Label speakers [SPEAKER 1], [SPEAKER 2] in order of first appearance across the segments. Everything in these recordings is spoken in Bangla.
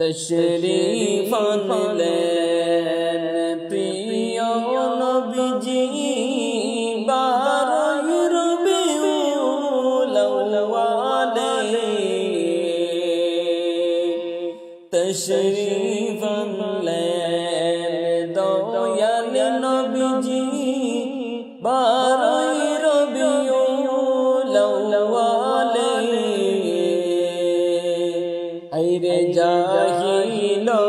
[SPEAKER 1] 在雪地放歌。হাইরে জাহিলো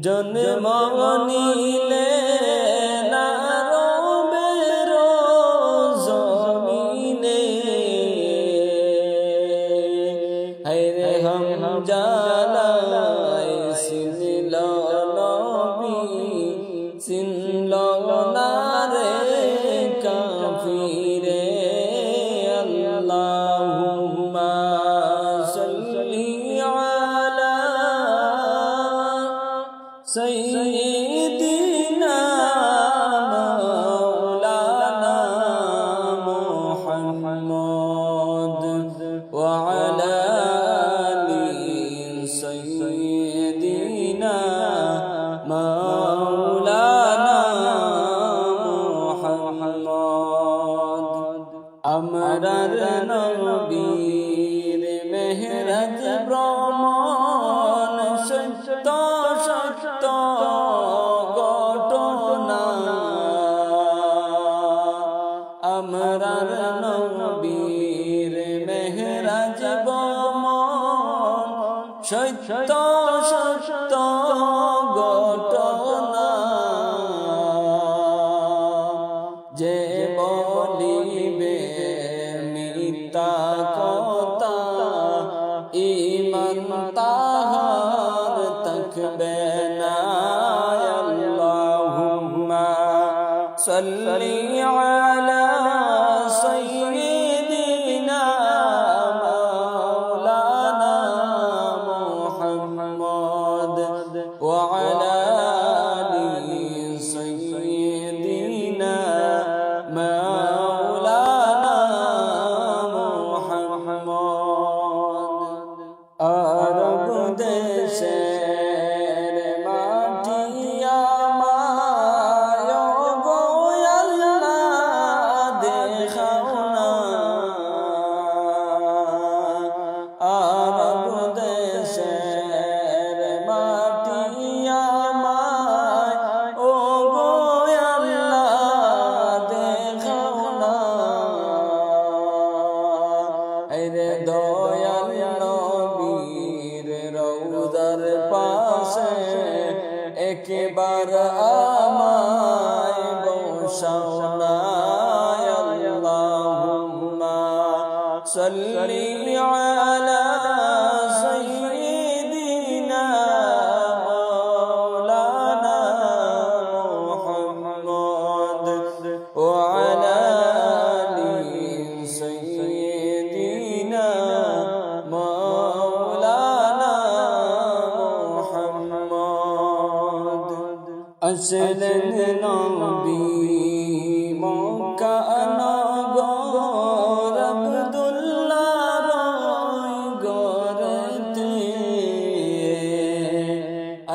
[SPEAKER 1] জন্ম নিলে দয়ার নবীর মেহরাজ ভ্রমণ সত্য সত্য, ঘটনা। আমরার নবীর মেহরাজ ভ্রমণ সত্য সত্য, ঘটনা। যে বলিবে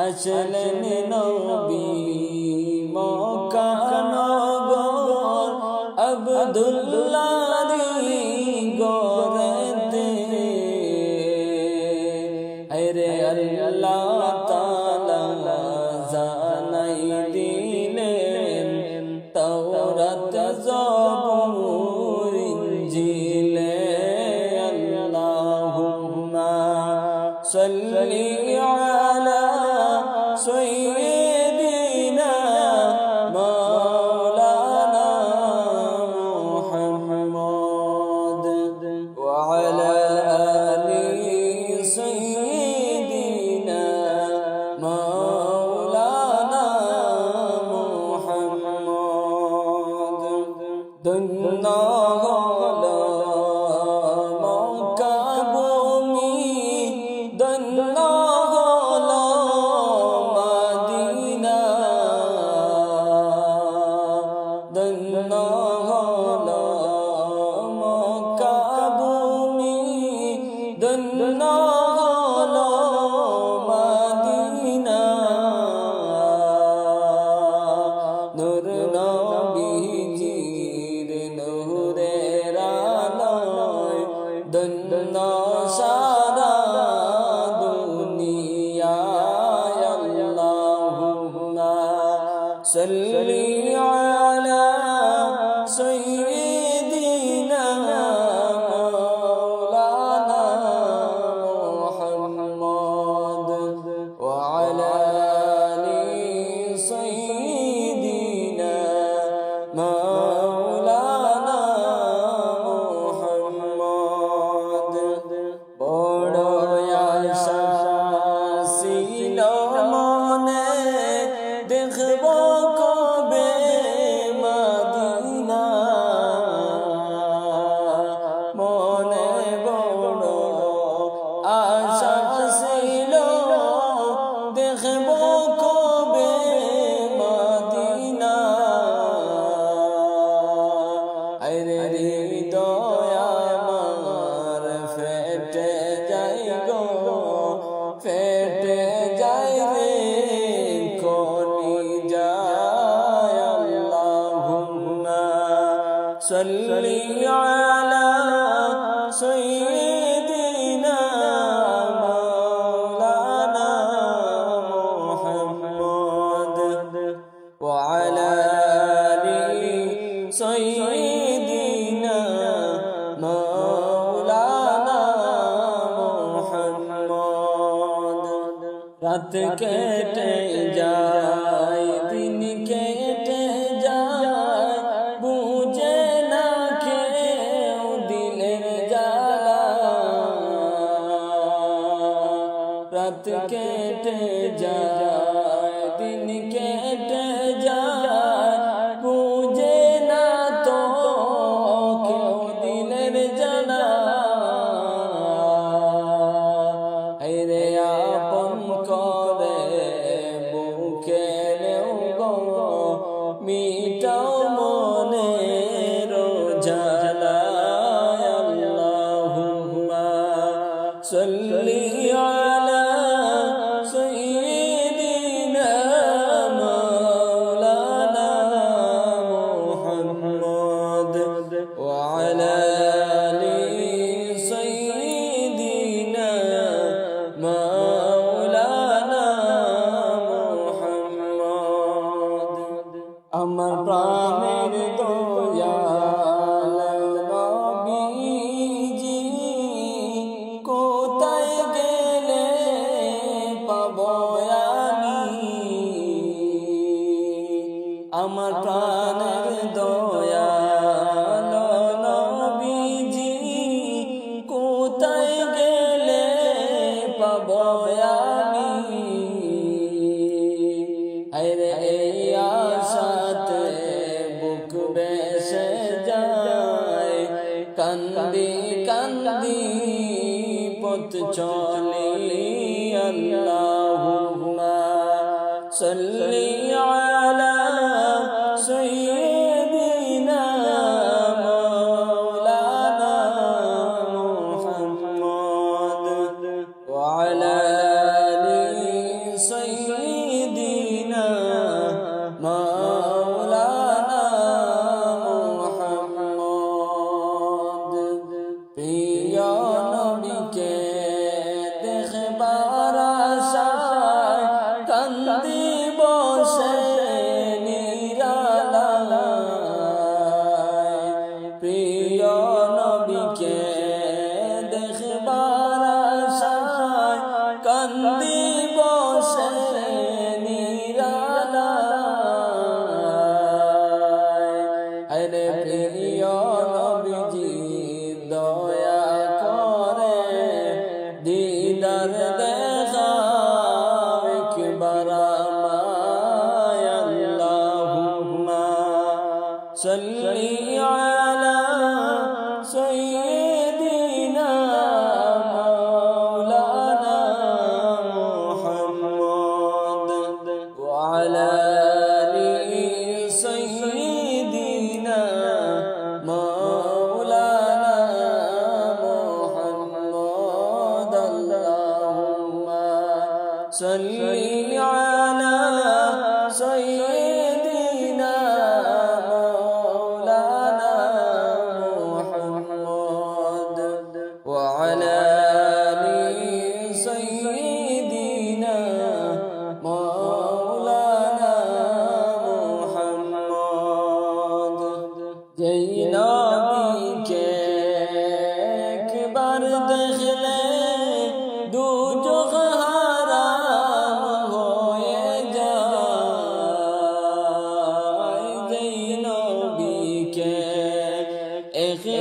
[SPEAKER 1] আসলেন নবী মকানগর আবদুল্লারি গরতে আরে আরে আল্লাহ তালা জানাই দিলেন তাওরাত, জবুর, ইনজিলে। আল্লাহুম্মা সাল্লি না হলো মক্কা ভূমি দন্ন হলো মদিনা দন্ন হলো মক্কা ভূমি দন্ন হলো মদিনা নূর না কেটে যায় দিন কেটে যায় বুঝে না কেউ দিলের জ্বালা। রাত কেটে যায়। আমার দয়াল নবীজি কোথায় গেলে পাব আমি আমার প্রাণের দয়াল গেলে পাব আমি? আরে এই আশাতে কান্দি কান্দি পথ চল Amen.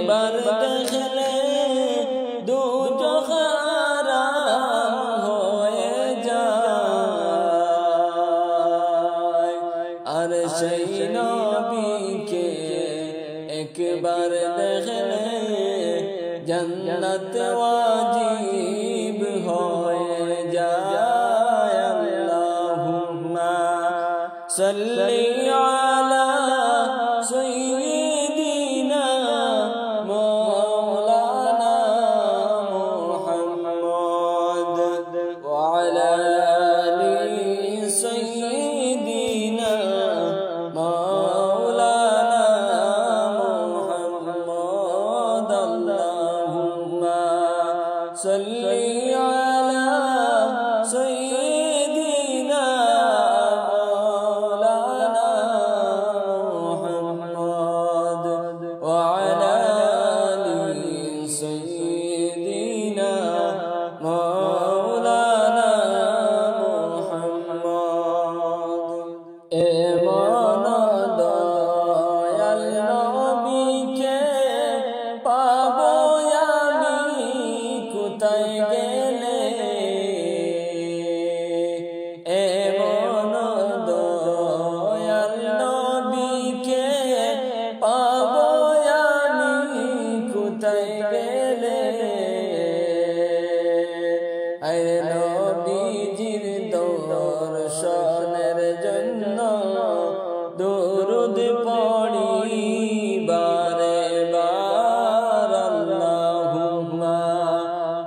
[SPEAKER 1] একবার দেখলে দু হয়ে যায় আর সেই নবীকে একবার দেখলে জন্নত ওয়াজিব হয়ে যায় আল্লাহুম্মা সাল্লি আলা সাইয়্যিদ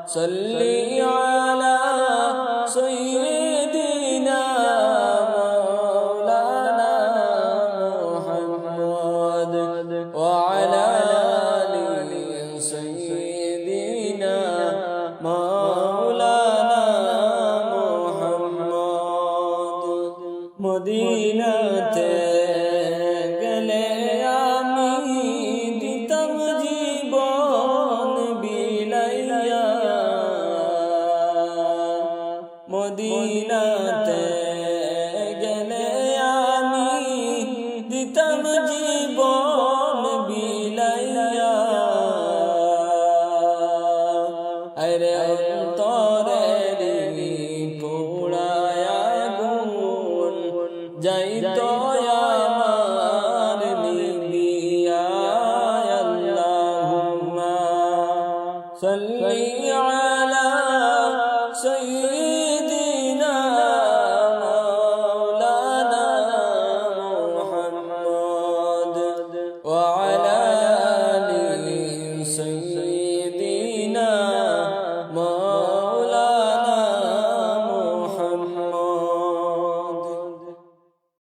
[SPEAKER 1] صلي على فليل